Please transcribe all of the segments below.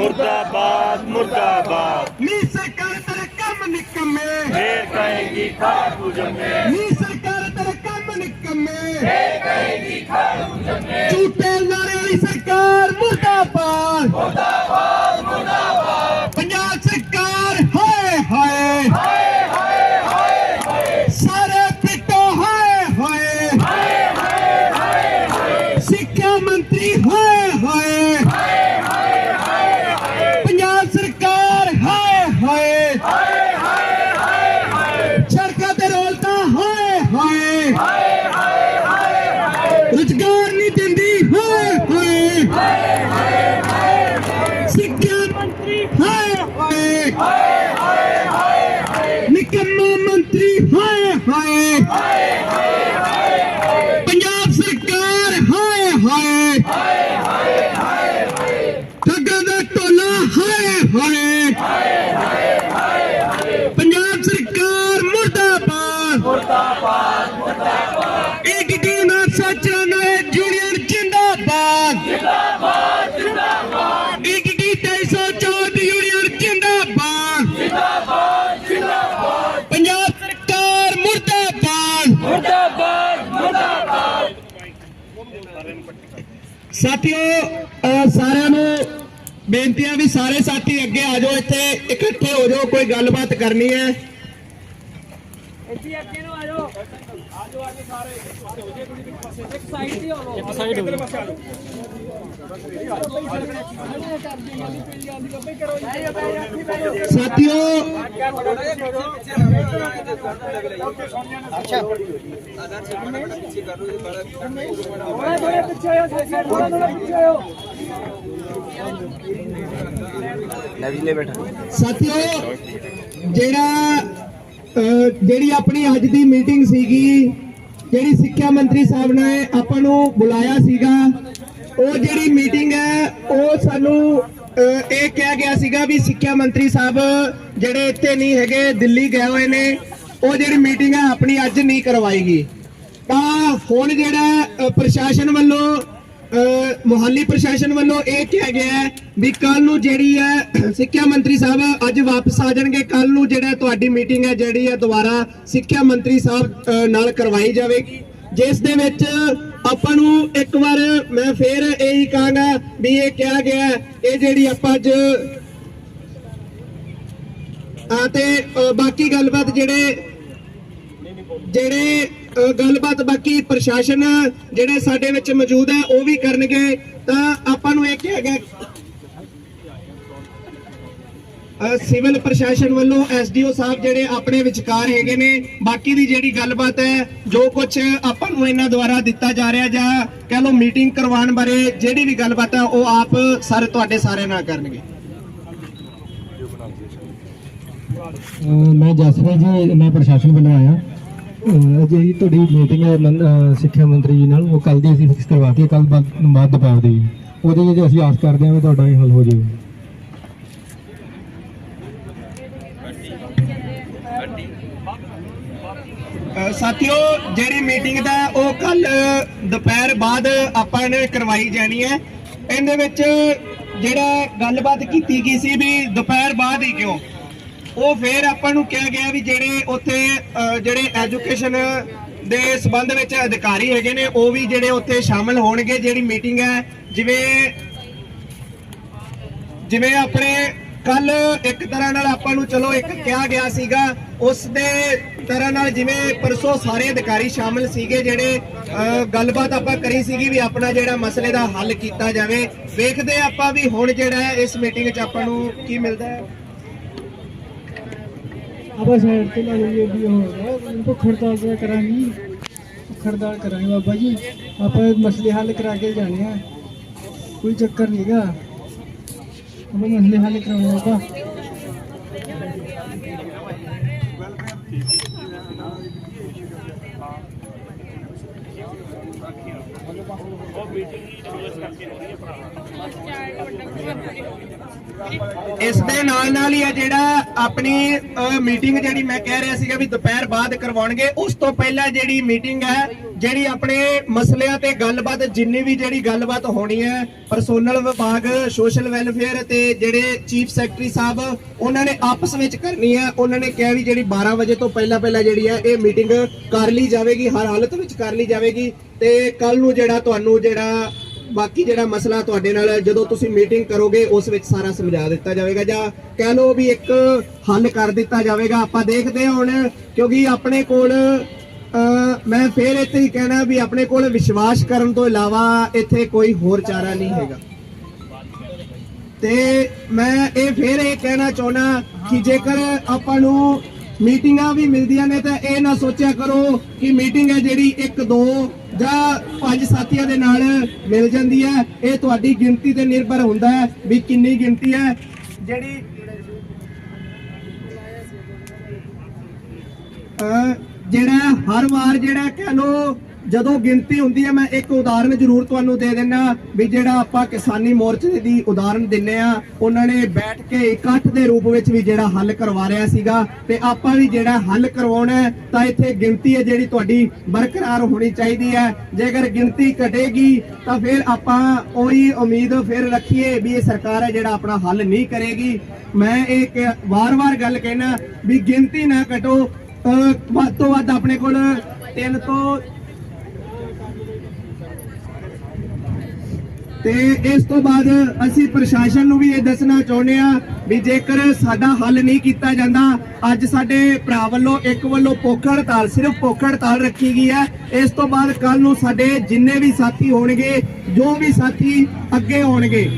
ਮੁਰਦਾਬਾਦ ਮੁਰਦਾਬਾਦ। ਨੀ ਸਰਕਾਰ ਤੇਰੇ ਕੰਮ ਨਿਕੰਮੇ। ਫੇਰ ਕਹੇਗੀ ਖਾੜੂ ਜੰਮੇ। ਨੀ ਸਰਕਾਰ ਤੇਰੇ ਕੰਮ ਨਿਕੰਮੇ। ਫੇਰ ਕਹੇਗੀ ਖਾੜੂ ਜੰਮੇ। ਝੂਠੇ ਨਾਰੇ ਵਾਲੀ ਸਰਕਾਰ ਮੁਰਦਾਬਾਦ। ਮੁਰਦਾਬਾਦ ਮੁਰਦਾਬਾਦ ਪੰਜਾਬ ਸਰਕਾਰ ਹਾਏ ਹਾਏ ਹਾਏ ਹਾਏ ਹਾਏ ਸਾਰੇ ਪਿੱਟੋ ਹਾਏ ਹਾਏ ਹਾਏ ਹਾਏ ਹਾਏ ਸਿੱਖਿਆ ਮੰਤਰੀ ਹਾਏ ਹਾਏ ਪੰਜਾਬ ਸਰਕਾਰ ਹਾਏ ਹਾਏ ਹਾਏ ਹਾਏ ਹਾਏ ਸੜਕਾਂ ਤੇ ਰੋਲਤਾ ਹਾਏ ਹਾਏ ਹਾਏ ਹਾਏ ਰੁਜ਼ਗਾਰ ਨਹੀਂ ਦਿੰਦੀ ਹਾਏ ਹਾਏ ਸਿੱਖਿਆ ਮੰਤਰੀ ਹਾਏ ਹਾਏ ਨਿਕੰਮਾ ਮੰਤਰੀ ਹਾਏ ਹਾਏ ਪੰਜਾਬ ਸਰਕਾਰ ਹਾਏ ਹਾਏ ਠੱਗਾਂ ਦਾ ਟੋਲਾ ਹਾਏ ਹਾਏ ਪੰਜਾਬ ਸਰਕਾਰ ਮੁਰਦਾਬਾਦ ਮੁਰਦਾਬਾਦ ਮੁਰਦਾਬਾਦ ਇੱਕ ਟੀਮ ਸੱਚਾ ਨਏ ਜੂਨੀਅਰ ਜਿੰਦਾਬਾਦ ਜਿੰਦਾਬਾਦ ਜਿੰਦਾਬਾਦ ਇੱਕ ਟੀ 314 ਯੂਨੀਅਨ ਜਿੰਦਾਬਾਦ ਜਿੰਦਾਬਾਦ ਜਿੰਦਾਬਾਦ ਪੰਜਾਬ ਸਰਕਾਰ ਮੁਰਦਾਬਾਦ ਮੁਰਦਾਬਾਦ ਮੁਰਦਾਬਾਦ ਸਾਥੀਓ ਸਾਰਿਆਂ ਨੂੰ ਬੇਨਤੀ ਹੈ ਵੀ ਸਾਰੇ ਸਾਥੀ ਅੱਗੇ ਆ ਜਾਓ ਇੱਥੇ ਇਕੱਠੇ ਹੋ ਜਾਓ ਕੋਈ ਗੱਲਬਾਤ ਕਰਨੀ ਹੈ। ਇੱਥੇ ਅੱਗੇ ਨੂੰ ਆ ਜਾਓ। ਆ ਜਾਓ ਆ ਕੇ ਸਾਰੇ ਇੱਕ ਸਾਈਡ ਤੇ ਹੋ ਲੋ ਇੱਕ ਸਾਈਡ ਹੋ ਸਾਥੀਓ ਥੋੜਾ ਥੋੜਾ ਪਿੱਛੇ ਆਇਓ ਸਾਈਡ ਥੋੜਾ ਥੋੜਾ ਪਿੱਛੇ ਆਇਓ ਸਾਥੀਓ, ਜਿਹੜਾ ਜਿਹੜੀ ਆਪਣੀ ਅੱਜ ਦੀ ਮੀਟਿੰਗ ਸੀਗੀ, ਜਿਹੜੀ ਸਿੱਖਿਆ ਮੰਤਰੀ ਸਾਹਿਬ ਨੇ ਆਪਾਂ ਨੂੰ ਬੁਲਾਇਆ ਸੀਗਾ, ਉਹ ਜਿਹੜੀ ਮੀਟਿੰਗ ਹੈ, ਉਹ ਸਾਨੂੰ ਇਹ ਕਿਹਾ ਗਿਆ ਸੀਗਾ ਵੀ ਸਿੱਖਿਆ ਮੰਤਰੀ ਸਾਹਿਬ ਜਿਹੜੇ ਇੱਥੇ ਨਹੀਂ ਹੈਗੇ ਦਿੱਲੀ ਗਏ ਹੋਏ ਨੇ ਉਹ ਜਿਹੜੀ ਮੀਟਿੰਗ ਹੈ ਆਪਣੀ ਅੱਜ ਨਹੀਂ ਕਰਵਾਏਗੀ। ਤਾਂ ਹੁਣ ਜਿਹੜਾ ਪ੍ਰਸ਼ਾਸਨ ਵੱਲੋਂ ਅਹ, ਮੁਹੱਲੀ ਪ੍ਰਸ਼ਾਸਨ ਵੱਲੋਂ ਇਹ ਕਿਹਾ ਗਿਆ ਵੀ ਕੱਲ ਨੂੰ ਜਿਹੜੀ ਹੈ ਸਿੱਖਿਆ ਮੰਤਰੀ ਸਾਹਿਬ ਅੱਜ ਵਾਪਸ ਆ ਜਾਣਗੇ। ਕੱਲ ਨੂੰ ਜਿਹੜਾ ਤੁਹਾਡੀ ਮੀਟਿੰਗ ਹੈ ਜਿਹੜੀ ਹੈ ਦੁਬਾਰਾ ਸਿੱਖਿਆ ਮੰਤਰੀ ਸਾਹਿਬ ਨਾਲ ਕਰਵਾਈ ਜਾਵੇਗੀ। ਜਿਸ ਦੇ ਵਿੱਚ ਆਪਾਂ ਨੂੰ ਇੱਕ ਵਾਰ ਮੈਂ ਫੇਰ ਇਹੀ ਕਹਾਂਗਾ ਵੀ ਇਹ ਕਿਹਾ ਗਿਆ ਇਹ ਜਿਹੜੀ ਆਪਾਂ ਅੱਜ ਆ ਤੇ ਬਾਕੀ ਗੱਲਬਾਤ ਜਿਹੜੇ ਜਿਹੜੇ ਗੱਲਬਾਤ ਬਾਕੀ ਪ੍ਰਸ਼ਾਸਨ, ਜਿਹੜੇ ਸਾਡੇ ਵਿੱਚ ਮੌਜੂਦ ਹੈ, ਉਹ ਵੀ ਕਰਨਗੇ। ਤਾਂ ਆਪਾਂ ਨੂੰ ਇਹ ਕਿਹਾ ਗਿਆ ਸਿਵਲ ਪ੍ਰਸ਼ਾਸਨ ਵੱਲੋਂ ਐਸਡੀਓ ਸਾਹਿਬ ਜਿਹੜੇ ਆਪਣੇ ਵਿਚਕਾਰ ਹੈਗੇ ਨੇ, ਬਾਕੀ ਦੀ ਜਿਹੜੀ ਗੱਲਬਾਤ ਹੈ, ਜੋ ਕੁਝ ਆਪਾਂ ਨੂੰ ਇਹਨਾਂ ਦੁਆਰਾ ਦਿੱਤਾ ਜਾ ਰਿਹਾ ਜਾਂ ਕਹ ਲਓ ਮੀਟਿੰਗ ਕਰਵਾਉਣ ਬਾਰੇ ਜਿਹੜੀ ਵੀ ਗੱਲਬਾਤ ਹੈ, ਉਹ ਆਪ ਸਾਰੇ ਤੁਹਾਡੇ ਸਾਰੇ ਨਾਲ ਕਰਨਗੇ। ਮੈਂ ਜਸਪ੍ਰੀਤ ਜੀ, ਮੈਂ ਪ੍ਰਸ਼ਾਸਨ ਵੱਲੋਂ ਆਇਆ। ਅਹ ਤੁਹਾਡੀ ਮੀਟਿੰਗ ਹੈ ਸਿੱਖਿਆ ਮੰਤਰੀ ਜੀ ਨਾਲ, ਉਹ ਕੱਲ ਦੀ ਅਸੀਂ ਫਿਕਸ ਕਰਵਾਤੀ ਕੱਲ ਬਾਅਦ ਦੁਪਹਿਰ ਦੀ। ਉਹਦੇ ਵਿੱਚ ਅਸੀਂ ਆਸ ਕਰਦੇ ਹਾਂ ਵੀ ਤੁਹਾਡਾ ਇਹ ਹੱਲ ਹੋ ਜਾਵੇ। ਸਾਥੀਓ, ਜਿਹੜੀ ਮੀਟਿੰਗ ਦਾ ਉਹ ਕੱਲ ਦੁਪਹਿਰ ਬਾਅਦ ਆਪਾਂ ਨੇ ਕਰਵਾਈ ਜਾਣੀ ਹੈ। ਇਹਦੇ ਵਿੱਚ ਜਿਹੜਾ ਗੱਲਬਾਤ ਕੀਤੀ ਗਈ ਸੀ ਵੀ ਦੁਪਹਿਰ ਬਾਅਦ ਹੀ ਕਿਉਂ, ਉਹ ਫੇਰ ਆਪਾਂ ਨੂੰ ਕਿਹਾ ਗਿਆ ਵੀ ਜਿਹੜੇ ਉੱਥੇ ਜਿਹੜੇ ਐਜੂਕੇਸ਼ਨ ਦੇ ਸਬੰਧ ਵਿੱਚ ਅਧਿਕਾਰੀ ਹੈਗੇ ਨੇ, ਉਹ ਵੀ ਜਿਹੜੇ ਉੱਥੇ ਸ਼ਾਮਲ ਹੋਣਗੇ। ਜਿਹੜੀ ਮੀਟਿੰਗ ਹੈ, ਜਿਵੇਂ ਜਿਵੇਂ ਆਪਣੇ ਕੱਲ ਇੱਕ ਤਰ੍ਹਾਂ ਨਾਲ ਆਪਾਂ ਨੂੰ ਚਲੋ ਇੱਕ ਕਿਹਾ ਗਿਆ ਸੀਗਾ, ਉਸ ਦੇ ਤਰ੍ਹਾਂ ਨਾਲ ਜਿਵੇਂ ਪਰਸੋਂ ਸਾਰੇ ਅਧਿਕਾਰੀ ਸ਼ਾਮਲ ਸੀਗੇ, ਜਿਹੜੇ ਗੱਲਬਾਤ ਆਪਾਂ ਕਰੀ ਸੀਗੀ ਵੀ ਆਪਣਾ ਜਿਹੜਾ ਮਸਲੇ ਦਾ ਹੱਲ ਕੀਤਾ ਜਾਵੇ। ਵੇਖਦੇ ਆਪਾਂ ਵੀ ਹੁਣ ਜਿਹੜਾ ਇਸ ਮੀਟਿੰਗ 'ਚ ਆਪਾਂ ਨੂੰ ਕੀ ਮਿਲਦਾ ਹੈ। ਆਪਾਂ ਸਾਈਡ ਤੇ ਲਾ ਲਈਏ ਵੀ ਹੋਗਾ ਭੁੱਖ ਹੜਤਾਲ ਤਾਂ ਕਰਾਂਗੇ ਕਰਾਂਗੇ ਬਾਬਾ ਜੀ। ਆਪਾਂ ਮਸਲੇ ਹੱਲ ਕਰਾ ਕੇ ਜਾਣੇ ਆ। ਕੋਈ ਚੱਕਰ ਨਹੀਂਗਾ ਆਪਾਂ ਮਸਲੇ ਹੱਲ ਕਰਾਉਣੇ ਬਾਬਾ ਇਸ ਦੇ ਨਾਲ ਨਾਲ ਹੀ ਆ ਜਿਹੜਾ ਆਪਣੀ ਮੀਟਿੰਗ ਜਿਹੜੀ ਮੈਂ ਕਹਿ ਰਿਹਾ ਸੀਗਾ ਵੀ ਦੁਪਹਿਰ ਬਾਅਦ ਕਰਵਾਉਣਗੇ, ਉਸ ਤੋਂ ਪਹਿਲਾਂ ਜਿਹੜੀ ਮੀਟਿੰਗ ਹੈ ਜਿਹੜੀ ਆਪਣੇ ਮਸਲਿਆਂ ਤੇ ਗੱਲਬਾਤ, ਜਿੰਨੀ ਵੀ ਜਿਹੜੀ ਗੱਲਬਾਤ ਹੋਣੀ ਹੈ ਪਰਸੋਨਲ ਵਿਭਾਗ ਸੋਸ਼ਲ ਵੈਲਫੇਅਰ ਤੇ ਜਿਹੜੇ ਚੀਫ ਸੈਕਟਰੀ ਸਾਹਿਬ, ਉਹਨਾਂ ਨੇ ਆਪਸ ਵਿੱਚ ਕਰਨੀ ਹੈ। ਉਹਨਾਂ ਨੇ ਕਿਹਾ ਵੀ ਜਿਹੜੀ 12 ਵਜੇ ਤੋਂ ਪਹਿਲਾਂ ਪਹਿਲਾਂ ਜਿਹੜੀ ਹੈ, ਇਹ ਮੀਟਿੰਗ ਕਰ ਲਈ ਜਾਵੇਗੀ, ਹਰ ਹਾਲਤ ਵਿੱਚ ਕਰ ਲਈ ਜਾਵੇਗੀ। ਤੇ ਕੱਲ ਨੂੰ ਜਿਹੜਾ ਤੁਹਾਨੂੰ ਜਿਹੜਾ ਬਾਕੀ ਜਿਹੜਾ ਮਸਲਾ ਤੁਹਾਡੇ ਨਾਲ, ਜਦੋਂ ਤੁਸੀਂ ਮੀਟਿੰਗ ਕਰੋਗੇ, ਉਸ ਵਿੱਚ ਸਾਰਾ ਸਮਝਾ ਦਿੱਤਾ ਜਾਵੇਗਾ। ਜਾਂ ਕਹਿ ਲਓ ਵੀ ਇੱਕ ਹੱਲ ਕਰ ਦਿੱਤਾ ਜਾਵੇਗਾ। ਆਪਾਂ ਦੇਖਦੇ ਹਾਂ ਹੁਣ, ਕਿਉਂਕਿ ਆਪਣੇ ਕੋਲ ਮੈਂ ਫੇਰ ਇੱਥੇ ਹੀ ਕਹਿਣਾ ਵੀ ਆਪਣੇ ਕੋਲ ਵਿਸ਼ਵਾਸ ਕਰਨ ਤੋਂ ਇਲਾਵਾ ਇੱਥੇ ਕੋਈ ਹੋਰ ਚਾਰਾ ਨਹੀਂ ਹੈਗਾ। ਤੇ ਮੈਂ ਇਹ ਫੇਰ ਇਹ ਕਹਿਣਾ ਚਾਹੁੰਦਾ ਕਿ ਜੇਕਰ ਆਪਾਂ ਨੂੰ ਮੀਟਿੰਗਾਂ ਵੀ ਮਿਲਦੀਆਂ ਨੇ ਤਾਂ ਇਹ ਨਾ ਸੋਚਿਆ ਕਰੋ ਕਿ ਮੀਟਿੰਗ ਹੈ ਜਿਹੜੀ ਇੱਕ, ਦੋ ਜਾਂ ਪੰਜ ਸਾਥੀਆਂ ਦੇ ਨਾਲ ਮਿਲ ਜਾਂਦੀ ਹੈ। ਇਹ ਤੁਹਾਡੀ ਗਿਣਤੀ ਤੇ ਨਿਰਭਰ ਹੁੰਦਾ ਹੈ ਵੀ ਕਿੰਨੀ ਗਿਣਤੀ ਹੈ। ਜਿਹੜੀ ਅਹ ਜਿਹੜਾ ਹਰ ਵਾਰ ਜਿਹੜਾ ਕਹਿ ਲੋ ਜਦੋਂ ਗਿਣਤੀ ਹੁੰਦੀ ਹੈ, ਮੈਂ ਇੱਕ ਉਦਾਹਰਨ ਜ਼ਰੂਰ ਤੁਹਾਨੂੰ ਦੇ ਦਿੰਨਾ ਵੀ ਜਿਹੜਾ ਆਪਾਂ ਕਿਸਾਨੀ ਮੋਰਚੇ ਦੀ ਉਦਾਹਰਨ ਦਿੰਨੇ ਆ, ਉਹਨਾਂ ਨੇ ਬੈਠ ਕੇ ਇਕੱਠ ਦੇ ਰੂਪ ਵਿੱਚ ਵੀ ਜਿਹੜਾ ਹੱਲ ਕਰਵਾ ਰਿਹਾ ਸੀਗਾ ਤੇ ਆਪਾਂ ਵੀ ਜਿਹੜਾ ਹੱਲ ਕਰਵਾਉਣਾ ਤਾਂ ਇੱਥੇ ਗਿਣਤੀ ਹੈ ਜਿਹੜੀ ਤੁਹਾਡੀ ਬਰਕਰਾਰ ਹੋਣੀ ਚਾਹੀਦੀ ਹੈ। ਜੇਕਰ ਗਿਣਤੀ ਘਟੇਗੀ, ਤਾਂ ਫਿਰ ਆਪਾਂ ਉਹੀ ਉਮੀਦ ਫਿਰ ਰੱਖੀਏ ਵੀ ਇਹ ਸਰਕਾਰ ਹੈ ਜਿਹੜਾ ਆਪਣਾ ਹੱਲ ਨਹੀਂ ਕਰੇਗੀ। ਮੈਂ ਇਹ ਵਾਰ-ਵਾਰ ਗੱਲ ਕਹਿਣਾ ਵੀ ਗਿਣਤੀ ਨਾ ਘਟੋ ਵੱਧ ਤੋਂ ਵੱਧ ਆਪਣੇ ਕੋਲ ਤਿੰਨ ਤੋਂ ਤੇ ਇਸ ਤੋਂ ਬਾਅਦ ਅਸੀਂ ਪ੍ਰਸ਼ਾਸਨ ਨੂੰ ਵੀ ਇਹ ਦੱਸਣਾ ਚਾਹੁੰਦੇ ਆ ਵੀ ਜੇਕਰ ਸਾਡਾ ਹੱਲ ਨਹੀਂ ਕੀਤਾ ਜਾਂਦਾ, ਅੱਜ ਸਾਡੇ ਭਰਾ ਵੱਲੋਂ, ਇੱਕ ਵੱਲੋਂ ਭੁੱਖ ਹੜਤਾਲ, ਸਿਰਫ ਭੁੱਖ ਹੜਤਾਲ ਰੱਖੀ ਗਈ ਹੈ। ਇਸ ਤੋਂ ਬਾਅਦ ਕੱਲ ਨੂੰ ਸਾਡੇ ਜਿੰਨੇ ਵੀ ਸਾਥੀ ਹੋਣਗੇ, ਜੋ ਵੀ ਸਾਥੀ ਅੱਗੇ ਹੋਣਗੇ,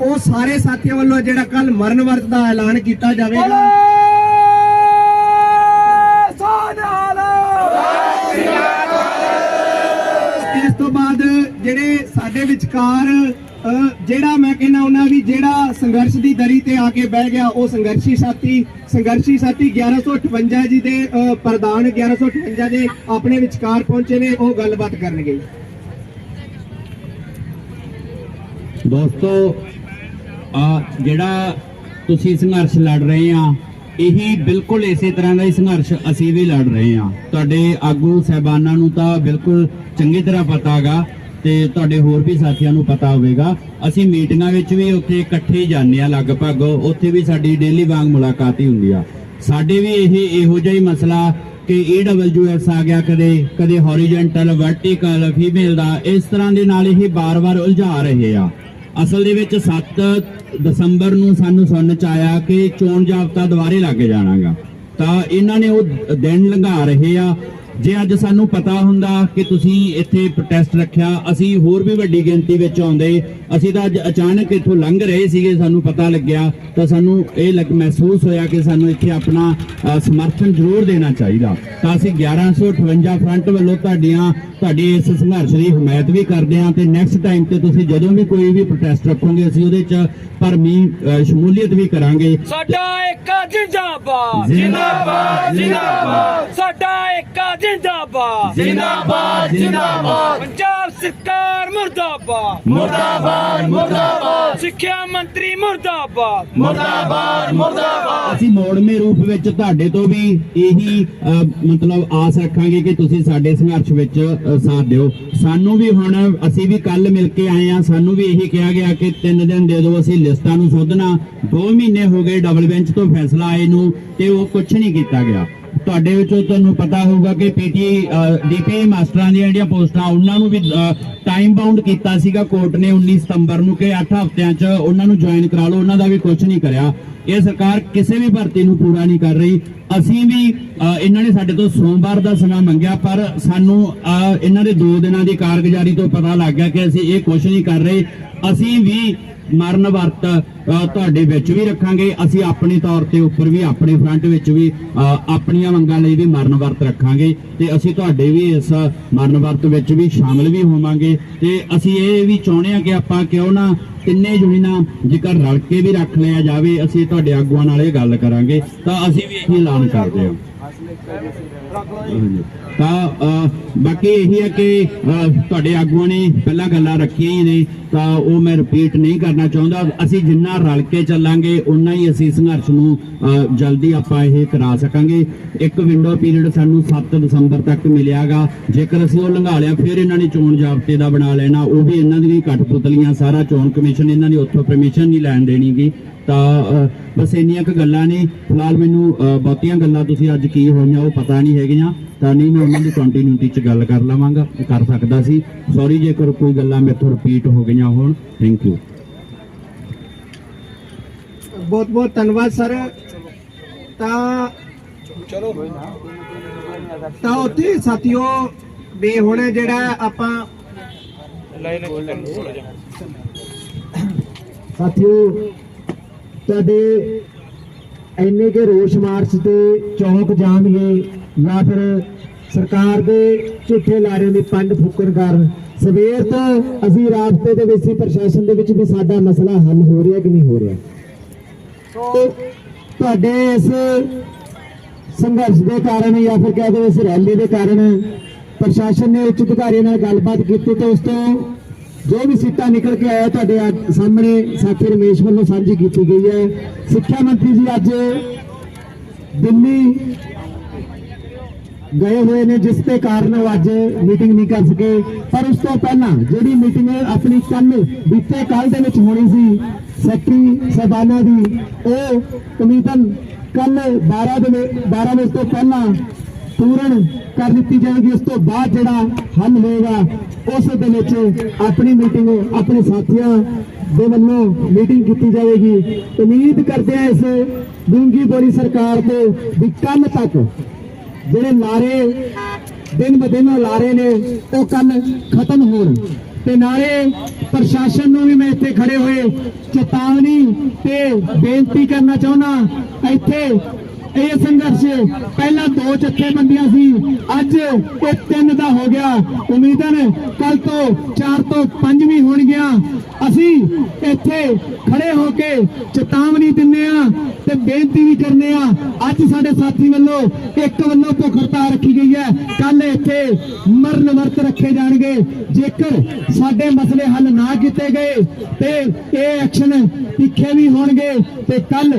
ਉਹ ਸਾਰੇ ਸਾਥੀਆਂ ਵੱਲੋਂ ਜਿਹੜਾ ਕੱਲ ਮਰਨ ਵਰਤ ਦਾ ਐਲਾਨ ਕੀਤਾ ਜਾਵੇਗਾ। ਇਸ ਤੋਂ ਬਾਅਦ ਜਿਹੜੇ ਸਾਡੇ ਵਿਚਕਾਰ ਜਿਹੜਾ ਮੈਂ ਕਹਿੰਦਾ ਉਹਨਾਂ ਵੀ ਜਿਹੜਾ ਸੰਘਰਸ਼ ਦੀ ਦਰੀ ਤੇ ਆ ਕੇ ਬਹਿ ਗਿਆ ਉਹ ਸੰਘਰਸ਼ੀ ਸਾਥੀ ਸੰਘਰਸ਼ੀ ਸਾਥੀ 1158 ਜੀ ਦੇ ਅਹ, ਪ੍ਰਧਾਨ 1158 ਦੇ ਆਪਣੇ ਵਿਚਕਾਰ ਪਹੁੰਚੇ ਨੇ ਉਹ ਗੱਲਬਾਤ ਕਰਨਗੇ। ਦੋਸਤੋ ਆ ਜਿਹੜਾ ਤੁਸੀਂ ਸੰਘਰਸ਼ ਲੜ ਰਹੇ ਆ ਇਹੀ ਬਿਲਕੁਲ ਇਸੇ ਤਰ੍ਹਾਂ ਦਾ ਹੀ ਸੰਘਰਸ਼ ਅਸੀਂ ਵੀ ਲੜ ਰਹੇ ਹਾਂ। ਤੁਹਾਡੇ ਆਗੂ ਸਹਿਬਾਨਾਂ ਨੂੰ ਤਾਂ ਬਿਲਕੁਲ ਚੰਗੀ ਤਰ੍ਹਾਂ ਪਤਾ ਹੈਗਾ ਤੇ ਤੁਹਾਡੇ ਹੋਰ ਵੀ ਸਾਥੀਆਂ ਨੂੰ ਪਤਾ ਹੋਵੇਗਾ। ਅਸੀਂ ਮੀਟਿੰਗਾਂ ਵਿੱਚ ਵੀ ਉੱਥੇ ਇਕੱਠੇ ਹੀ ਜਾਂਦੇ ਆ ਲਗਭਗ। ਉੱਥੇ ਵੀ ਸਾਡੀ ਡੇਲੀ ਵਾਂਗ ਮੁਲਾਕਾਤ ਹੀ ਹੁੰਦੀ ਆ। ਸਾਡੇ ਵੀ ਇਹ ਇਹੋ ਜਿਹਾ ਹੀ ਮਸਲਾ ਕਿ AWS ਆ ਗਿਆ ਕਦੇ ਕਦੇ ਹੌਰੀਜ਼ੌਂਟਲ ਵਰਟੀਕਲ ਫੀਮੇਲ ਦਾ। ਇਸ ਤਰ੍ਹਾਂ ਦੇ ਨਾਲ ਇਹ ਬਾਰ-ਬਾਰ ਉਲਝਾ ਰਹੇ ਆ। ਅਸਲ ਦੇ ਵਿੱਚ 7 ਦਸੰਬਰ ਨੂੰ ਸਾਨੂੰ ਸੁਣਨ ਚ ਆਇਆ ਕਿ ਚੋਣ ਜਾਬਤਾ ਦੁਬਾਰੇ ਲੱਗ ਜਾਣਾਗਾ। ਤਾਂ ਇਹਨਾਂ ਨੇ ਉਹ ਦਿਨ ਲੰਘਾ ਰਹੇ ਆ। ਜੇ ਅੱਜ ਸਾਨੂੰ ਪਤਾ ਹੁੰਦਾ ਕਿ ਤੁਸੀਂ ਇੱਥੇ ਪ੍ਰੋਟੈਸਟ ਰੱਖਿਆ ਅਸੀਂ ਹੋਰ ਵੀ ਵੱਡੀ ਗਿਣਤੀ ਵਿੱਚ ਆਉਂਦੇ ਅਸੀਂ ਤਾਂ ਅੱਜ ਅਚਾਨਕ ਇੱਥੋਂ ਲੰਘ ਰਹੇ ਸੀਗੇ ਸਾਨੂੰ ਪਤਾ ਲੱਗਿਆ ਤਾਂ ਸਾਨੂੰ ਇਹ ਲੱਗ ਮਹਿਸੂਸ ਹੋਇਆ ਕਿ ਸਾਨੂੰ ਇੱਥੇ ਆਪਣਾ ਸਮਰਥਨ ਜ਼ਰੂਰ ਦੇਣਾ ਚਾਹੀਦਾ। ਤਾਂ ਅਸੀਂ 1158 ਫਰੰਟ ਵੱਲੋਂ ਤੁਹਾਡੀਆਂ ਤੁਹਾਡੀ ਇਸ ਸੰਘਰਸ਼ ਦੀ ਹਮਾਇਤ ਵੀ ਕਰਦੇ ਹਾਂ ਤੇ ਨੈਕਸਟ ਟਾਈਮ ਤੇ ਤੁਸੀਂ ਜਦੋਂ ਵੀ ਕੋਈ ਵੀ ਪ੍ਰੋਟੈਸਟ ਰੱਖੋਗੇ ਅਸੀਂ ਉਹਦੇ 'ਚ ਭਰਮੀ ਸ਼ਮੂਲੀਅਤ ਵੀ ਕਰਾਂਗੇ। ਸਾਡਾ ਇੱਕ ਜਿੰਦਾਬਾਦ। ਜ਼ਿੰਦਾਬਾਦ ਜ਼ਿੰਦਾਬਾਦ। ਸਾਡਾ ਜਿੰਦਾਬਾਦ ਜ਼ਿੰਦਾਬਾਦ। ਪੰਜਾਬ ਸਰਕਾਰ ਮੁਰਦਾਬਾਦ। ਮੁਰਦਾਬਾਦ ਮੁਰਦਾਬਾਦ। ਸਿੱਖਿਆ ਮੰਤਰੀ ਮੁਰਦਾਬਾਦ। ਮੁਰਦਾਬਾਦ ਮੁਰਦਾਬਾਦ। ਅਸੀਂ ਮੋੜਵੇਂ ਰੂਪ ਵਿੱਚ ਤੁਹਾਡੇ ਤੋਂ ਵੀ ਇਹੀ ਮਤਲਬ ਆਸ ਰੱਖਾਂਗੇ ਕਿ ਤੁਸੀਂ ਸਾਡੇ ਸੰਘਰਸ਼ ਵਿੱਚ ਸਾਥ ਦਿਓ। ਸਾਨੂੰ ਵੀ ਹੁਣ ਅਸੀਂ ਵੀ ਕੱਲ ਮਿਲ ਕੇ ਆਏ ਆ ਸਾਨੂੰ ਵੀ ਇਹੀ ਕਿਹਾ ਗਿਆ ਕਿ 3 ਦਿਨ ਦੇ ਦਿਓ ਅਸੀਂ ਲਿਸਟਾਂ ਨੂੰ ਸੋਧਣਾ। 2 ਮਹੀਨੇ ਹੋ ਗਏ ਡਬਲ ਬੈਂਚ ਤੋਂ ਫੈਸਲਾ ਆਏ ਨੂੰ ਤੇ ਉਹ ਕੁਝ ਨਹੀਂ ਕੀਤਾ ਗਿਆ। ਤੁਹਾਡੇ ਵਿੱਚੋਂ ਤੁਹਾਨੂੰ ਪਤਾ ਹੋਊਗਾ ਕਿ ਪੀਟੀ ਡੀਪੀ ਮਾਸਟਰਾਂ ਦੀਆਂ ਜਿਹੜੀਆਂ ਪੋਸਟਾਂ, ਉਹਨਾਂ ਨੂੰ ਵੀ ਟਾਈਮ ਬਾਉਂਡ ਕੀਤਾ ਸੀਗਾ ਕੋਰਟ ਨੇ 19 ਸਤੰਬਰ ਨੂੰ ਕਿ 8 ਹਫ਼ਤਿਆਂ 'ਚ ਉਹਨਾਂ ਨੂੰ ਜੁਆਇਨ ਕਰਾ ਲਓ, ਉਹਨਾਂ ਦਾ ਵੀ ਕੁਝ ਨਹੀਂ ਕਰਿਆ। ਇਹ ਸਰਕਾਰ ਕਿਸੇ ਵੀ ਭਰਤੀ ਨੂੰ ਪੂਰਾ ਨਹੀਂ ਕਰ ਰਹੀ। ਅਸੀਂ ਵੀ ਇਹਨਾਂ ਨੇ ਸਾਡੇ ਤੋਂ ਸੋਮਵਾਰ ਦਾ ਸਮਾਂ ਮੰਗਿਆ, ਪਰ ਸਾਨੂੰ ਇਹਨਾਂ ਦੇ 2 ਦਿਨਾਂ ਦੀ ਕਾਰਗੁਜ਼ਾਰੀ ਤੋਂ ਪਤਾ ਲੱਗ ਗਿਆ ਕਿ ਅਸੀਂ ਇਹ ਕੁਝ ਨਹੀਂ ਕਰ ਰਹੇ। ਅਸੀਂ ਵੀ ਮਰਨ ਵਰਤ ਤੁਹਾਡੇ ਵਿੱਚ ਵੀ ਰੱਖਾਂਗੇ। ਅਸੀਂ ਆਪਣੇ ਤੌਰ ਤੇ ਉੱਪਰ ਵੀ, ਆਪਣੇ ਫਰੰਟ ਵਿੱਚ ਵੀ ਆਪਣੀਆਂ ਮੰਗਾਂ ਲਈ ਵੀ ਮਰਨ ਵਰਤ ਰੱਖਾਂਗੇ। ਤੇ ਅਸੀਂ ਤੁਹਾਡੇ ਵੀ ਇਸ ਮਰਨ ਵਰਤ ਵਿੱਚ ਵੀ ਸ਼ਾਮਲ ਵੀ ਹੋਵਾਂਗੇ। ਤੇ ਅਸੀਂ ਇਹ ਵੀ ਚਾਹੁੰਦੇ ਹਾਂ ਕਿ ਆਪਾਂ ਕਿਉਂ ਨਾ ਤਿੰਨੇ ਯੂਨੀਅਨਾਂ ਜੇਕਰ ਰਲ ਕੇ ਵੀ ਰੱਖ ਲਿਆ ਜਾਵੇ, ਅਸੀਂ ਤੁਹਾਡੇ ਆਗੂਆਂ ਨਾਲ ਇਹ ਗੱਲ ਕਰਾਂਗੇ। ਤਾਂ ਅਸੀਂ ਵੀ ਇਹੀ ਐਲਾਨ ਕਰਦੇ ਹਾਂ। ਤਾਂ ਬਾਕੀ ਇਹੀ ਹੈ ਕਿ ਤੁਹਾਡੇ ਆਗੂਆਂ ਨੇ ਪਹਿਲਾਂ ਗੱਲਾਂ ਰੱਖੀਆਂ ਹੀ ਨੇ, ਤਾਂ ਉਹ ਮੈਂ ਰਿਪੀਟ ਨਹੀਂ ਕਰਨਾ ਚਾਹੁੰਦਾ। ਅਸੀਂ ਜਿੰਨਾ ਰਲ ਕੇ ਚੱਲਾਂਗੇ ਉਨਾ ਹੀ ਅਸੀਂ ਸੰਘਰਸ਼ ਨੂੰ ਜਲਦੀ ਆਪਾਂ ਇਹ ਕਰਾ ਸਕਾਂਗੇ। ਇੱਕ ਵਿੰਡੋ ਪੀਰੀਅਡ ਸਾਨੂੰ 7 ਦਸੰਬਰ ਤੱਕ ਮਿਲਿਆਗਾ। ਜੇਕਰ ਅਸੀਂ ਉਹ ਲੰਘਾ ਲਿਆ, ਫਿਰ ਇਹਨਾਂ ਨੇ ਚੋਣ ਜਾਬਤੇ ਦਾ ਬਣਾ ਲੈਣਾ। ਉਹ ਵੀ ਇਹਨਾਂ ਦੀਆਂ ਪੁਤਲੀਆਂ ਸਾਰਾ ਚੋਣ ਕਮਿਸ਼ਨ ਇਹਨਾਂ ਦੀ ਉੱਥੋਂ ਪਰਮਿਸ਼ਨ ਨਹੀਂ ਲੈਣ ਦੇਣੀਗੀ। ਤਾਂ ਬਸ ਇੰਨੀਆਂ ਕੁ ਗੱਲਾਂ ਨੇ। ਫਿਲਹਾਲ ਮੈਨੂੰ ਬਹੁਤੀਆਂ ਗੱਲਾਂ ਤੁਸੀਂ ਅੱਜ ਕੀ ਹੋਈਆਂ ਉਹ ਪਤਾ ਨਹੀਂ ਹੈਗੀਆਂ। ਤਾਂ ਨਹੀਂ ਮੈਂ ਉਹਨਾਂ ਦੀ ਕੰਟੀਨਿਊਟੀ 'ਚ ਗੱਲ ਕਰ ਲਵਾਂਗਾ ਕਰ ਸਕਦਾ ਸੀ। ਸੌਰੀ ਜੇਕਰ ਕੋਈ ਗੱਲਾਂ ਮੇਥੋਂ ਰਿਪੀਟ ਹੋ ਗਈਆਂ ਹੋਣ। ਥੈਂਕ ਯੂ ਬਹੁਤ ਬਹੁਤ ਧੰਨਵਾਦ ਸਰ। ਤਾਂ ਤਾਂ ਉੱਥੇ ਸਾਥੀਓ ਵੀ ਹੁਣ ਜਿਹੜਾ ਆਪਾਂ ਸਾਥੀਓ ਤੁਹਾਡੇ ਇੰਨੇ ਕੇ ਰੋਸ਼ ਮਾਰਚ ਤੇ ਚੌਕ ਜਾਮਗੇ ਜਾਂ ਫਿਰ ਸਰਕਾਰ ਦੇ ਝੂਠੇ ਲਾਰਿਆਂ ਦੇ ਪੰਡ ਫੁੱਕਣ ਕਾਰਨ। ਸਵੇਰ ਤੋਂ ਅਸੀਂ ਰਾਬਤੇ ਦੇ ਵਿੱਚ ਸੀ ਪ੍ਰਸ਼ਾਸਨ ਦੇ ਵਿੱਚ ਵੀ ਸਾਡਾ ਮਸਲਾ ਹੱਲ ਹੋ ਰਿਹਾ ਕਿ ਨਹੀਂ ਹੋ ਰਿਹਾ। ਤੁਹਾਡੇ ਇਸ ਸੰਘਰਸ਼ ਦੇ ਕਾਰਨ ਜਾਂ ਫਿਰ ਕਹਿ ਦਿਓ ਇਸ ਰੈਲੀ ਦੇ ਕਾਰਨ ਪ੍ਰਸ਼ਾਸਨ ਨੇ ਉੱਚ ਅਧਿਕਾਰੀਆਂ ਨਾਲ ਗੱਲਬਾਤ ਕੀਤੀ ਤੇ ਉਸ ਤੋਂ ਜੋ ਵੀ ਸੀਟਾਂ ਨਿਕਲ ਕੇ ਆਇਆ ਤੁਹਾਡੇ ਅੱਜ ਸਾਹਮਣੇ, ਸਾਥੀ ਰਮੇਸ਼ ਵੱਲੋਂ ਸਾਂਝੀ ਕੀਤੀ ਗਈ ਹੈ। ਸਿੱਖਿਆ ਮੰਤਰੀ ਜੀ ਅੱਜ ਦਿੱਲੀ ਗਏ ਹੋਏ ਨੇ, ਜਿਸ ਦੇ ਕਾਰਨ ਉਹ ਅੱਜ ਮੀਟਿੰਗ ਨਹੀਂ ਕਰ ਸਕੇ। ਪਰ ਉਸ ਤੋਂ ਪਹਿਲਾਂ ਜਿਹੜੀ ਮੀਟਿੰਗ ਆਪਣੀ ਕੱਲ ਬੀਤੇ ਕੱਲ ਦੇ ਵਿੱਚ ਹੋਣੀ ਸੀ, ਸੈਕਟਰੀ ਸਬਾਨਾ ਦੀ, ਉਹ ਕਮਿਸ਼ਨ ਕੱਲ 12 ਦੇ ਵੇ- 12 ਵਜੇ ਤੋਂ ਪਹਿਲਾਂ ਪੂਰਨ ਕਰ ਦਿੱਤੀ ਜਾਏਗੀ। ਉਸ ਤੋਂ ਬਾਅਦ ਜਿਹੜਾ ਹੱਲ ਹੋਏਗਾ, ਉਸ ਦੇ ਵਿੱਚ ਆਪਣੀ ਮੀਟਿੰਗ ਆਪਣੇ ਸਾਥੀਆਂ ਦੇ ਵੱਲੋਂ ਮੀਟਿੰਗ ਕੀਤੀ ਜਾਵੇਗੀ ਉਮੀਦ ਕਰਦੇ ਹਾਂ ਇਸ ਡੂੰਗੀ ਬੋਲੀ ਸਰਕਾਰ ਤੋਂ ਵੀ ਕੱਲ ਤੱਕ ਜਿਹੜੇ ਲਾਰੇ ਦਿਨ ਬ ਦਿਨ ਲਾਰੇ ਨੇ, ਉਹ ਕੱਲ ਖਤਮ ਹੋਣ। ਤੇ ਨਾਲੇ ਪ੍ਰਸ਼ਾਸਨ ਨੂੰ ਵੀ ਮੈਂ ਇੱਥੇ ਖੜੇ ਹੋਏ ਚੇਤਾਵਨੀ ਤੇ ਬੇਨਤੀ ਕਰਨਾ ਚਾਹੁੰਦਾ, ਇੱਥੇ ਇਹ ਸੰਘਰਸ਼ ਪਹਿਲਾਂ ਦੋ ਜਥੇਬੰਦੀਆਂ ਸੀ, ਅੱਜ ਇਹ ਤਿੰਨ ਦਾ ਹੋ ਗਿਆ। ਉਮੀਦਨ ਕੱਲ ਤੋਂ ਚਾਰ ਤੋਂ ਪੰਜ ਵੀ ਹੋਣਗੀਆਂ। ਅਸੀਂ ਇੱਥੇ ਖੜੇ ਹੋ ਕੇ ਚੇਤਾਵਨੀ ਦਿੰਨੇ ਆ ਤੇ ਬੇਨਤੀ ਵੀ ਕਰਨੇ ਆ ਅੱਜ ਸਾਡੇ ਸਾਥੀ ਵੱਲੋਂ ਇੱਕ ਵੱਲੋਂ ਭੁੱਖ ਹੜਤਾਲ ਰੱਖੀ ਗਈ ਹੈ। ਕੱਲ ਇੱਥੇ ਮਰਨ ਵਰਤ ਰੱਖੇ ਜਾਣਗੇ। ਜੇਕਰ ਸਾਡੇ ਮਸਲੇ ਹੱਲ ਨਾ ਕੀਤੇ ਗਏ ਤੇ ਇਹ ਐਕਸ਼ਨ ਤਿੱਖੇ ਵੀ ਹੋਣਗੇ ਤੇ ਕੱਲ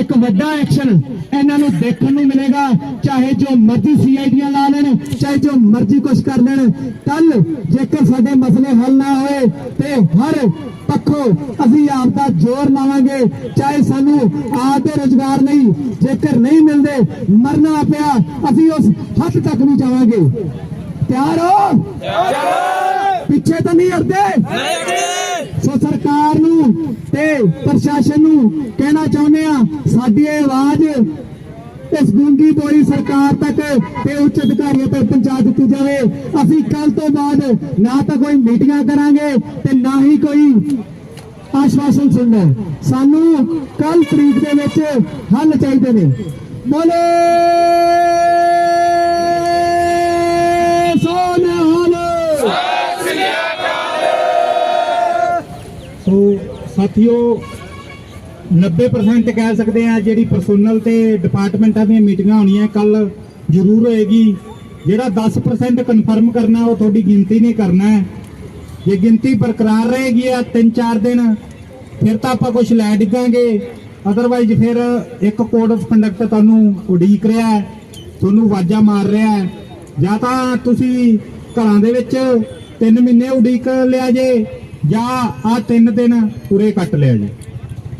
ਇੱਕ ਵੱਡਾ ਐਕਸ਼ਨ ਇਹਨਾਂ ਨੂੰ ਦੇਖਣ ਨੂੰ ਮਿਲੇਗਾ। ਚਾਹੇ ਜੋ ਮਰਜ਼ੀ ਸੀਆਈਡੀਆਂ ਲਾ ਲੈਣ ਚਾਹੇ ਜੋ ਮਰਜ਼ੀ ਕੁਝ ਕਰ ਲੈਣ ਕੱਲ ਜੇਕਰ ਸਾਡੇ ਮਸਲੇ ਹੱਲ ਨਾ ਹੋਏ ਤੇ ਹਰ ਪੱਖੋਂ ਅਸੀਂ ਆਪ ਦਾ ਜ਼ੋਰ ਲਾਵਾਂਗੇ। ਚਾਹੇ ਸਾਨੂੰ ਆਪ ਦੇ ਰੋਜ਼ਗਾਰ ਨਹੀਂ ਜੇਕਰ ਨਹੀਂ ਮਿਲਦੇ ਮਰਨਾ ਪਿਆ ਅਸੀਂ ਉਸ ਹੱਦ ਤੱਕ ਵੀ ਜਾਵਾਂਗੇ। ਤਿਆਰ ਹੋ? ਪਿੱਛੇ ਤਾਂ ਨਹੀਂ ਹਟਦੇ। ਸੋ ਸਰਕਾਰ ਨੂੰ ਤੇ ਪ੍ਰਸ਼ਾਸਨ ਨੂੰ ਕਹਿਣਾ ਚਾਹੁੰਦੇ ਆ ਸਾਡੀ ਇਹ ਆਵਾਜ਼ ਇਸ ਗੂੰਗੀ ਬੋਲੀ ਸਰਕਾਰ ਤੱਕ ਤੇ ਉੱਚ ਅਧਿਕਾਰੀਆਂ ਤੱਕ ਪਹੁੰਚਾ ਦਿੱਤੀ ਜਾਵੇ। ਅਸੀਂ ਕੱਲ ਤੋਂ ਬਾਅਦ ਨਾ ਤਾਂ ਕੋਈ ਮੀਟਿੰਗਾਂ ਕਰਾਂਗੇ ਤੇ ਨਾ ਹੀ ਕੋਈ ਆਸ਼ਵਾਸਨ ਸੁਣਨਾ। ਸਾਨੂੰ ਕੱਲ ਤਰੀਕ ਦੇ ਵਿੱਚ ਹੱਲ ਚਾਹੀਦੇ ਨੇ। ਬੋਲੇ! ਸੋਨੇ ਹਾਲ! ਸੋ ਸਾਥੀਓ 90% ਕਹਿ ਸਕਦੇ ਆ ਜਿਹੜੀ ਪਰਸੋਨਲ ਤੇ ਡਿਪਾਰਟਮੈਂਟਾਂ ਦੀਆਂ ਮੀਟਿੰਗਾਂ ਹੋਣੀਆਂ ਕੱਲ ਜ਼ਰੂਰ ਹੋਏਗੀ। ਜਿਹੜਾ 10% ਕਨਫਰਮ ਕਰਨਾ, ਉਹ ਤੁਹਾਡੀ ਗਿਣਤੀ ਨੇ ਕਰਨਾ ਹੈ। ਜੇ ਗਿਣਤੀ ਬਰਕਰਾਰ ਰਹੇਗੀ ਆ 3-4 ਦਿਨ, ਫਿਰ ਤਾਂ ਆਪਾਂ ਕੁਝ ਲੈ ਡਿੱਗਾਂਗੇ। ਅਦਰਵਾਈਜ਼ ਫਿਰ ਇੱਕ ਕੋਡ ਆਫ ਕੰਡਕਟ ਤੁਹਾਨੂੰ ਉਡੀਕ ਰਿਹਾ ਹੈ, ਤੁਹਾਨੂੰ ਆਵਾਜ਼ਾਂ ਮਾਰ ਰਿਹਾ ਹੈ। ਜਾਂ ਤਾਂ ਤੁਸੀਂ ਘਰਾਂ ਦੇ ਵਿੱਚ 3 ਮਹੀਨੇ ਉਡੀਕ ਲਿਆ ਜੇ ਜਾਂ ਆ ਤਿੰਨ ਦਿਨ ਪੂਰੇ ਕੱਟ ਲਿਆ ਜੇ।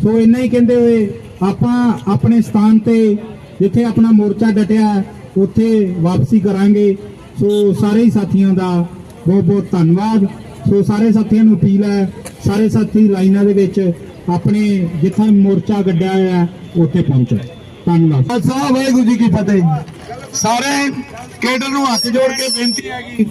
ਸੋ ਇੰਨਾ ਹੀ ਕਹਿੰਦੇ ਹੋਏ ਆਪਾਂ ਆਪਣੇ ਸਥਾਨ ਤੇ ਜਿੱਥੇ ਆਪਣਾ ਮੋਰਚਾ ਡਟਿਆ, ਉੱਥੇ ਵਾਪਸੀ ਕਰਾਂਗੇ। ਸੋ ਸਾਰੇ ਹੀ ਸਾਥੀਆਂ ਦਾ ਬਹੁਤ ਬਹੁਤ ਧੰਨਵਾਦ। ਸੋ ਸਾਰੇ ਸਾਥੀਆਂ ਨੂੰ ਅਪੀਲ ਹੈ, ਸਾਰੇ ਸਾਥੀ ਲਾਈਨਾਂ ਦੇ ਵਿੱਚ ਆਪਣੇ ਜਿੱਥੇ ਮੋਰਚਾ ਗੱਡਿਆ ਹੋਇਆ ਉੱਥੇ ਪਹੁੰਚੋ। ਧੰਨਵਾਦ। ਖਾਲਸਾ, ਵਾਹਿਗੁਰੂ ਜੀ ਕੀ ਫਤਿਹ। ਸਾਰੇ ਕੇਡਰ ਨੂੰ ਹੱਥ ਜੋੜ ਕੇ ਬੇਨਤੀ ਹੈਗੀ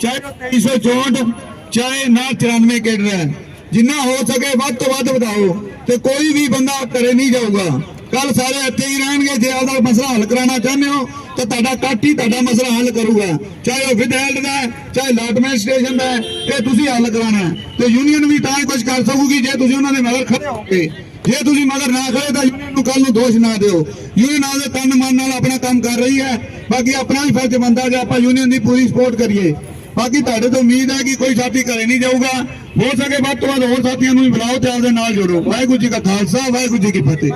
ਚਾਹੇ 2364 ਚਾਹੇ ਨਾ 94 ਕੇਡਰ ਹੈ, ਜਿੰਨਾ ਹੋ ਸਕੇ ਵੱਧ ਤੋਂ ਵੱਧ ਵਧਾਓ ਤੇ ਕੋਈ ਵੀ ਬੰਦਾ ਘਰੇ ਨਹੀਂ ਜਾਊਗਾ। ਕੱਲ ਸਾਰੇ ਇੱਥੇ ਹੀ ਰਹਿਣਗੇ, ਜੇ ਆਪਦਾ ਮਸਲਾ ਹੱਲ ਕਰਾਉਣਾ ਚਾਹੁੰਦੇ ਹੋ, ਤਾਂ ਤੁਹਾਡਾ ਇਕੱਠ ਹੀ ਤੁਹਾਡਾ ਮਸਲਾ ਹੱਲ ਕਰੂਗਾ। ਚਾਹੇ ਉਹ ਵਿਦਿਆਲਟ ਦਾ ਚਾਹੇ ਲਾਟਮੈਂਟ ਸਟੇਸ਼ਨ ਦਾ ਇਹ ਤੁਸੀਂ ਹੱਲ ਕਰਾਉਣਾ ਤੇ ਯੂਨੀਅਨ ਵੀ ਤਾਂ ਹੀ ਕੁਝ ਕਰ ਸਕੂਗੀ, ਜੇ ਤੁਸੀਂ ਉਹਨਾਂ ਦੇ ਮਗਰ ਖੜੇ ਹੋਗੇ ਜੇ ਤੁਸੀਂ ਮਗਰ ਨਾ ਖੜੇ, ਤਾਂ ਯੂਨੀਅਨ ਨੂੰ ਕੱਲ ਨੂੰ ਦੋਸ਼ ਨਾ ਦਿਓ। ਯੂਨੀਅਨ ਆਪਦੇ ਤਨ ਮਨ ਨਾਲ ਆਪਣਾ ਕੰਮ ਕਰ ਰਹੀ ਹੈ। ਬਾਕੀ ਆਪਣਾ ਵੀ ਫਰਜ਼ ਬਣਦਾ, ਜੇ ਆਪਾਂ ਯੂਨੀਅਨ ਦੀ ਪੂਰੀ ਸਪੋਰਟ ਕਰੀਏ ਬਾਕੀ ਤੁਹਾਡੇ ਤੋਂ ਉਮੀਦ ਹੈ ਕਿ ਕੋਈ ਸਾਥੀ ਘਰੇ ਨਹੀਂ ਜਾਊਗਾ। ਹੋ ਸਕੇ ਵੱਧ ਤੋਂ ਵੱਧ ਹੋਰ ਸਾਥੀਆਂ ਨੂੰ ਵੀ ਬੁਲਾਓ ਤੇ ਆਪਦੇ ਨਾਲ ਜੋੜੋ। ਵਾਹਿਗੁਰੂ ਜੀ ਕਾ ਖਾਲਸਾ, ਵਾਹਿਗੁਰੂ ਜੀ ਕੀ ਫਤਿਹ।